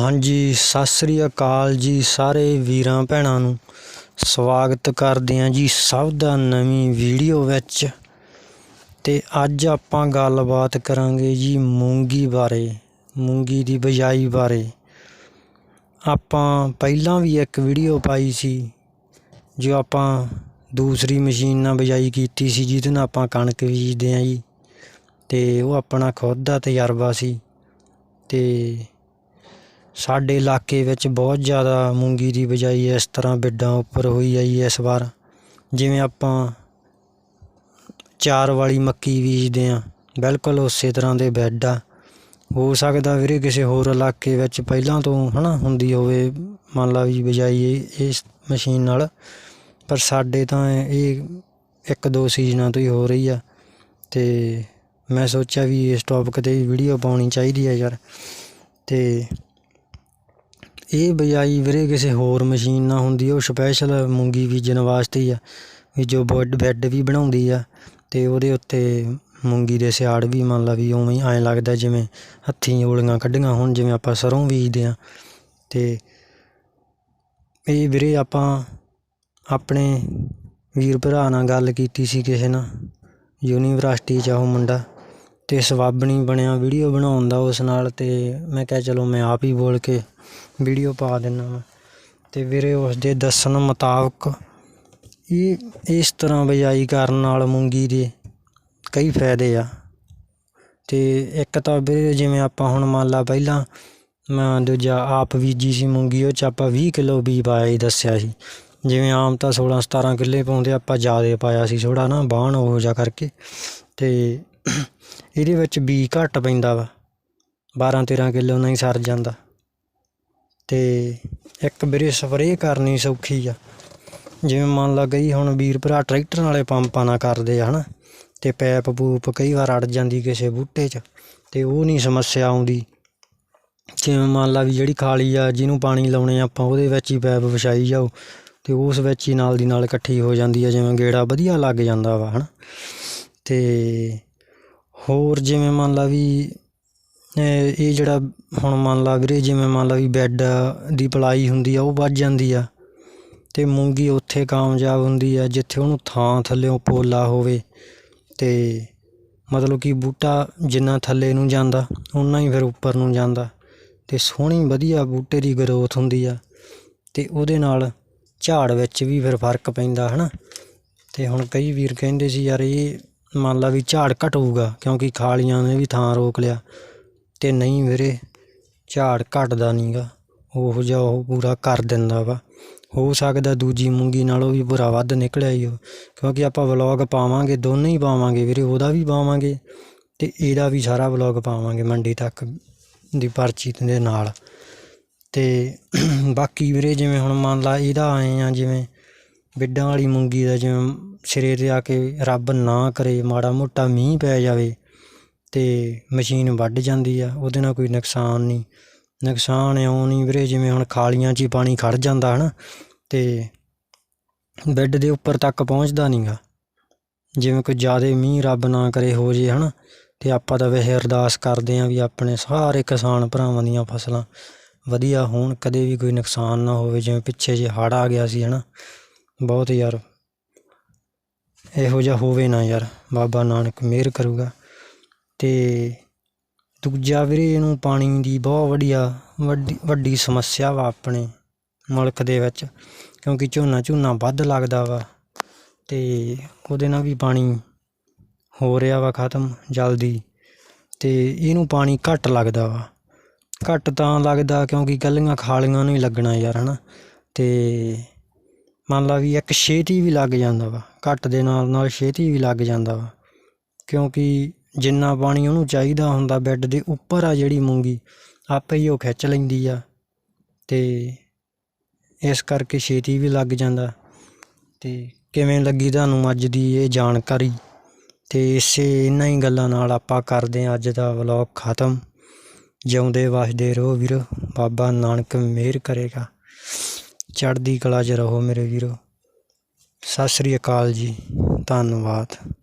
ਹਾਂਜੀ, ਸਤਿ ਸ੍ਰੀ ਅਕਾਲ ਜੀ ਸਾਰੇ ਵੀਰਾਂ ਭੈਣਾਂ ਨੂੰ। ਸਵਾਗਤ ਕਰਦੇ ਹਾਂ ਜੀ ਸਭ ਦਾ ਨਵੀਂ ਵੀਡੀਓ ਵਿੱਚ। ਤੇ ਅੱਜ ਆਪਾਂ ਗੱਲਬਾਤ ਕਰਾਂਗੇ ਜੀ ਮੂੰਗੀ ਬਾਰੇ, ਮੂੰਗੀ ਦੀ ਬਿਜਾਈ ਬਾਰੇ। ਆਪਾਂ ਪਹਿਲਾਂ ਵੀ ਇੱਕ ਵੀਡੀਓ ਪਾਈ ਸੀ, ਜੋ ਆਪਾਂ ਦੂਸਰੀ ਮਸ਼ੀਨ ਨਾਲ ਬਿਜਾਈ ਕੀਤੀ ਸੀ, ਜਿਹਦੇ ਨਾਲ ਆਪਾਂ ਕਣਕ ਬੀਜਦੇ ਹਾਂ ਜੀ। ਤੇ ਉਹ ਆਪਣਾ ਖੁਦ ਦਾ ਤਜਰਬਾ ਸੀ। ਤੇ ਸਾਡੇ ਇਲਾਕੇ ਵਿੱਚ ਬਹੁਤ ਜ਼ਿਆਦਾ ਮੂੰਗੀ ਦੀ ਬਿਜਾਈ ਇਸ ਤਰ੍ਹਾਂ ਬੈਡਾਂ ਉੱਪਰ ਹੋਈ ਹੈ ਜੀ ਇਸ ਵਾਰ। ਜਿਵੇਂ ਆਪਾਂ ਚਾਰ ਵਾਲੀ ਮੱਕੀ ਬੀਜਦੇ ਹਾਂ ਬਿਲਕੁਲ ਉਸੇ ਤਰ੍ਹਾਂ ਦੇ ਬੈੱਡ ਆ। ਹੋ ਸਕਦਾ ਵੀਰੇ ਕਿਸੇ ਹੋਰ ਇਲਾਕੇ ਵਿੱਚ ਪਹਿਲਾਂ ਤੋਂ ਹਨਾ ਹੁੰਦੀ ਹੋਵੇ, ਮੰਨ ਲਾ ਵੀ ਬਿਜਾਈ ਇਹ- ਇਸ ਮਸ਼ੀਨ ਨਾਲ। ਪਰ ਸਾਡੇ ਤਾਂ ਇਹ ਇੱਕ ਦੋ ਸੀਜ਼ਨਾਂ ਤੋਂ ਹੀ ਹੋ ਰਹੀ ਆ। ਤੇ ਮੈਂ ਸੋਚਿਆ ਵੀ ਇਸ ਟੌਪਿਕ ਤੇ ਵੀਡੀਓ ਪਾਉਣੀ ਚਾਹੀਦੀ ਹੈ ਯਾਰ। ਤੇ ਇਹ ਬਿਜਾਈ ਵੀਰੇ ਕਿਸੇ ਹੋਰ ਮਸ਼ੀਨ ਨਾਲ ਹੁੰਦੀ ਉਹ ਸਪੈਸ਼ਲ ਮੂੰਗੀ ਬੀਜਣ ਵਾਸਤੇ ਹੀ ਆ। ਵੀ ਜੋ ਬੈੱਡ ਬੈੱਡ ਵੀ ਬਣਾਉਂਦੀ ਆ ਅਤੇ ਉਹਦੇ ਉੱਤੇ ਮੂੰਗੀ ਦੇ ਸਿਆੜ ਵੀ ਮੰਨ ਲਾ ਵੀ ਉਵੇਂ ਐਂ ਲੱਗਦਾ ਜਿਵੇਂ ਹੱਥੀਂ ਓਲੀਆਂ ਕੱਢੀਆਂ ਹੋਣ, ਜਿਵੇਂ ਆਪਾਂ ਸਰੋਂ ਬੀਜਦੇ ਹਾਂ। ਅਤੇ ਇਹ ਵੀਰੇ ਆਪਾਂ ਆਪਣੇ ਵੀਰ ਭਰਾ ਨਾਲ ਗੱਲ ਕੀਤੀ ਸੀ ਕਿਸੇ ਨਾਲ, ਯੂਨੀਵਰਸਿਟੀ 'ਚ ਆ ਉਹ ਮੁੰਡਾ। ਅਤੇ ਸਵਾਬਣੀ ਬਣਿਆ ਵੀਡੀਓ ਬਣਾਉਣ ਦਾ ਉਸ ਨਾਲ ਅਤੇ ਮੈਂ ਕਿਹਾ ਚਲੋ ਮੈਂ ਆਪ ਹੀ ਬੋਲ ਕੇ ਵੀਡੀਓ ਪਾ ਦਿੰਦਾ ਵਾਂ। ਅਤੇ ਵੀਰੇ ਉਸਦੇ ਦੱਸਣ ਮੁਤਾਬਕ ਇਹ ਇਸ ਤਰ੍ਹਾਂ ਬਿਜਾਈ ਕਰਨ ਨਾਲ ਮੂੰਗੀ ਦੇ ਕਈ ਫਾਇਦੇ ਆ। ਅਤੇ ਇੱਕ ਤਾਂ ਵੀਰੇ ਜਿਵੇਂ ਆਪਾਂ ਹੁਣ ਮੰਨ ਲਾ ਪਹਿਲਾਂ ਮੈਂ ਦੂਜਾ ਆਪ ਬੀਜੀ ਸੀ ਮੂੰਗੀ, ਉਹ ਚ ਆਪਾਂ 20 ਕਿਲੋ ਬੀ ਪਾਇਆ ਹੀ ਦੱਸਿਆ ਸੀ। ਜਿਵੇਂ ਆਮ ਤਾਂ 16 17 ਕਿੱਲੇ ਪਾਉਂਦੇ, ਆਪਾਂ ਜ਼ਿਆਦਾ ਪਾਇਆ ਸੀ ਥੋੜਾ ਨਾ ਬਾਣ ਉਹ ਜਾ ਕਰਕੇ। ਤੇ ਇਹਦੇ ਵਿੱਚ ਬੀ ਘੱਟ ਪੈਂਦਾ ਵਾ। 12 13 ਕਿਲੋ ਹੀ ਸਰ ਜਾਂਦਾ। ਤੇ ਇੱਕ ਵੀਰੇ ਸਪਰੇਅ ਕਰਨੀ ਸੌਖੀ ਆ। ਜਿਵੇਂ ਮੰਨ ਲਾ ਗਈ ਹੁਣ ਵੀਰ ਭਰਾ ਟਰੈਕਟਰ ਨਾਲੇ ਪੰਪਾਂ ਨਾਲ ਕਰਦੇ ਆ, ਹਨਾ। ਤੇ ਪੈਪ ਪੂਪ ਕਈ ਵਾਰ ਅੜ ਜਾਂਦੀ ਕਿਸੇ ਬੂਟੇ 'ਚ, ਤੇ ਉਹ ਨਹੀਂ ਸਮੱਸਿਆ ਆਉਂਦੀ। ਜਿਵੇਂ ਮੰਨ ਲਾ ਵੀ ਜਿਹੜੀ ਖਾਲੀ ਆ, ਜਿਹਨੂੰ ਪਾਣੀ ਲਾਉਣੇ ਆਪਾਂ, ਉਹਦੇ ਵਿੱਚ ਹੀ ਪੈਪ ਵਿਛਾਈ ਜਾਓ। ਤੇ ਉਸ ਵਿੱਚ ਹੀ ਨਾਲ ਦੀ ਨਾਲ ਇਕੱਠੀ ਹੋ ਜਾਂਦੀ ਆ, ਜਿਵੇਂ ਗੇੜਾ ਵਧੀਆ ਲੱਗ ਜਾਂਦਾ ਵਾ, ਹਨਾ। ਤੇ ਹੋਰ ਜਿਵੇਂ ਮੰਨ ਲਾ ਵੀ ਇਹ ਜਿਹੜਾ ਹੁਣ ਮੰਨ ਲਾ ਵੀਰੇ, ਜਿਵੇਂ ਮੰਨ ਲਾ ਵੀ ਬੈੱਡ ਦੀ ਪਲਾਈ ਹੁੰਦੀ ਆ, ਉਹ ਵੱਧ ਜਾਂਦੀ ਆ ਅਤੇ ਮੂੰਗੀ ਉੱਥੇ ਕਾਮਯਾਬ ਹੁੰਦੀ ਆ, ਜਿੱਥੇ ਉਹਨੂੰ ਥਾਂ ਥੱਲੇੋਂ ਪੋਲਾ ਹੋਵੇ ਅਤੇ ਮਤਲਬ ਕਿ ਬੂਟਾ ਜਿੰਨਾ ਥੱਲੇ ਨੂੰ ਜਾਂਦਾ ਉਨਾ ਹੀ ਫਿਰ ਉੱਪਰ ਨੂੰ ਜਾਂਦਾ ਅਤੇ ਸੋਹਣੀ ਵਧੀਆ ਬੂਟੇ ਦੀ ਗਰੋਥ ਹੁੰਦੀ ਆ ਅਤੇ ਉਹਦੇ ਨਾਲ ਝਾੜ ਵਿੱਚ ਵੀ ਫਿਰ ਫ਼ਰਕ ਪੈਂਦਾ ਹੈ ਨਾ ਅਤੇ ਹੁਣ ਕਈ ਵੀਰ ਕਹਿੰਦੇ ਸੀ, ਯਾਰ ਇਹ ਮੰਨ ਲਾ ਵੀ ਝਾੜ ਘਟੂਗਾ, ਕਿਉਂਕਿ ਖਾਲੀਆਂ ਨੇ ਵੀ ਥਾਂ ਰੋਕ ਲਿਆ। ਤੇ ਨਹੀਂ ਵੀਰੇ, ਝਾੜ ਘਟਦਾ ਨਹੀਂਗਾ। ਉਹ ਜਿਹਾ ਉਹ ਪੂਰਾ ਕਰ ਦਿੰਦਾ ਵਾ। ਹੋ ਸਕਦਾ ਦੂਜੀ ਮੂੰਗੀ ਨਾਲੋਂ ਵੀ ਬੁਰਾ ਵੱਧ ਨਿਕਲਿਆ ਹੀ ਉਹ। ਕਿਉਂਕਿ ਆਪਾਂ ਵਲੌਗ ਪਾਵਾਂਗੇ, ਦੋਨੇ ਹੀ ਪਾਵਾਂਗੇ ਵੀਰੇ, ਉਹਦਾ ਵੀ ਪਾਵਾਂਗੇ ਤੇ ਇਹਦਾ ਵੀ ਸਾਰਾ ਵਲੌਗ ਪਾਵਾਂਗੇ ਮੰਡੀ ਤੱਕ ਦੀ ਪਰਚੀ ਦੇ ਨਾਲ। ਤੇ ਬਾਕੀ ਵੀਰੇ, ਜਿਵੇਂ ਹੁਣ ਮੰਨ ਲਾ ਇਹਦਾ ਆਏ ਆ, ਜਿਵੇਂ ਬਿੱਡਾਂ ਵਾਲੀ ਮੂੰਗੀ ਦਾ ਜਿਵੇਂ ਸਿਰੇ ਤੇ ਆ ਕੇ ਰੱਬ ਨਾ ਕਰੇ, ਮਾੜਾ ਮੋਟਾ ਮੀਂਹ ਪੈ ਜਾਵੇ ਅਤੇ ਮਸ਼ੀਨ ਵੱਢ ਜਾਂਦੀ ਆ, ਉਹਦੇ ਨਾਲ ਕੋਈ ਨੁਕਸਾਨ ਨਹੀਂ। ਨੁਕਸਾਨ ਇਉਂ ਨਹੀਂ ਵੀਰੇ, ਜਿਵੇਂ ਹੁਣ ਖਾਲੀਆਂ 'ਚ ਹੀ ਪਾਣੀ ਖੜ ਜਾਂਦਾ ਹੈ ਨਾ ਅਤੇ ਬੈੱਡ ਦੇ ਉੱਪਰ ਤੱਕ ਪਹੁੰਚਦਾ ਨਹੀਂਗਾ ਜਿਵੇਂ ਕੋਈ ਜ਼ਿਆਦਾ ਮੀਂਹ ਰੱਬ ਨਾ ਕਰੇ ਹੋ ਜੇ ਹਨਾ ਤੇ ਆਪਾਂ ਤਾਂ ਵੈਸੇ ਅਰਦਾਸ ਕਰਦੇ ਆਂ ਵੀ ਆਪਣੇ ਸਾਰੇ ਕਿਸਾਨ ਭਰਾਵਾਂ ਦੀਆਂ ਫਸਲਾਂ ਵਧੀਆ ਹੋਣ, ਕਦੇ ਵੀ ਕੋਈ ਨੁਕਸਾਨ ਨਾ ਹੋਵੇ, ਜਿਵੇਂ ਪਿੱਛੇ ਜੇ ਹੜ੍ਹ ਆ ਗਿਆ ਸੀ ਹਨਾ ਬਹੁਤ ਯਾਰ। ਇਹੋ ਜਿਹਾ ਹੋਵੇ ਨਾ ਯਾਰ, ਬਾਬਾ ਨਾਨਕ ਮਿਹਰ ਕਰੂਗਾ। ਤੇ ਦੂਜਾ ਵੀਰੇ, ਇਹਨੂੰ ਪਾਣੀ ਦੀ ਬਹੁਤ ਵਧੀਆ, ਵੱਡੀ ਵੱਡੀ ਸਮੱਸਿਆ ਵਾ ਆਪਣੇ ਮੁਲਕ ਦੇ ਵਿੱਚ, ਕਿਉਂਕਿ ਝੋਨਾ ਝੋਨਾ ਵੱਧ ਲੱਗਦਾ ਵਾ ਤੇ ਉਹਦੇ ਨਾਲ ਵੀ ਪਾਣੀ ਹੋ ਰਿਹਾ ਵਾ ਖਤਮ ਜਲਦੀ ਤੇ ਇਹਨੂੰ ਪਾਣੀ ਘੱਟ ਲੱਗਦਾ ਵਾ। ਘੱਟ ਤਾਂ ਲੱਗਦਾ ਕਿਉਂਕਿ ਕੱਲੀਆਂ ਖਾਲੀਆਂ ਨੂੰ ਹੀ ਲੱਗਣਾ ਯਾਰ, ਹਨਾ? ਤੇ ਮੰਨ ਲਾ ਵੀ ਇੱਕ ਛੇਤੀ ਵੀ ਲੱਗ ਜਾਂਦਾ ਵਾ, ਘੱਟ ਦੇ ਨਾਲ ਨਾਲ ਛੇਤੀ ਵੀ ਲੱਗ ਜਾਂਦਾ ਵਾ। ਕਿਉਂਕਿ ਜਿੰਨਾ ਪਾਣੀ ਉਹਨੂੰ ਚਾਹੀਦਾ ਹੁੰਦਾ ਬੈੱਡ ਦੇ ਉੱਪਰ ਆ ਜਿਹੜੀ ਮੂੰਗੀ, ਆਪੇ ਹੀ ਉਹ ਖਿੱਚ ਲੈਂਦੀ ਆ। ਤੇ ਇਸ ਕਰਕੇ ਛੇਤੀ ਵੀ ਲੱਗ ਜਾਂਦਾ। ਤੇ ਕਿਵੇਂ ਲੱਗੀ ਤੁਹਾਨੂੰ ਅੱਜ ਦੀ ਇਹ ਜਾਣਕਾਰੀ? ਤੇ ਇਸੇ ਇਹਨਾਂ ਹੀ ਗੱਲਾਂ ਨਾਲ ਆਪਾਂ ਕਰਦੇ ਹਾਂ ਅੱਜ ਦਾ ਵਲੌਗ ਖਤਮ। ਜਿਉਂਦੇ ਵਸਦੇ ਰਹੋ ਵੀਰ, ਬਾਬਾ ਨਾਨਕ ਮਿਹਰ ਕਰੇਗਾ। ਚੜ੍ਹਦੀ ਕਲਾ 'ਚ ਰਹੋ ਮੇਰੇ ਵੀਰੋ। ਸਤਿ ਸ੍ਰੀ ਅਕਾਲ ਜੀ। ਧੰਨਵਾਦ।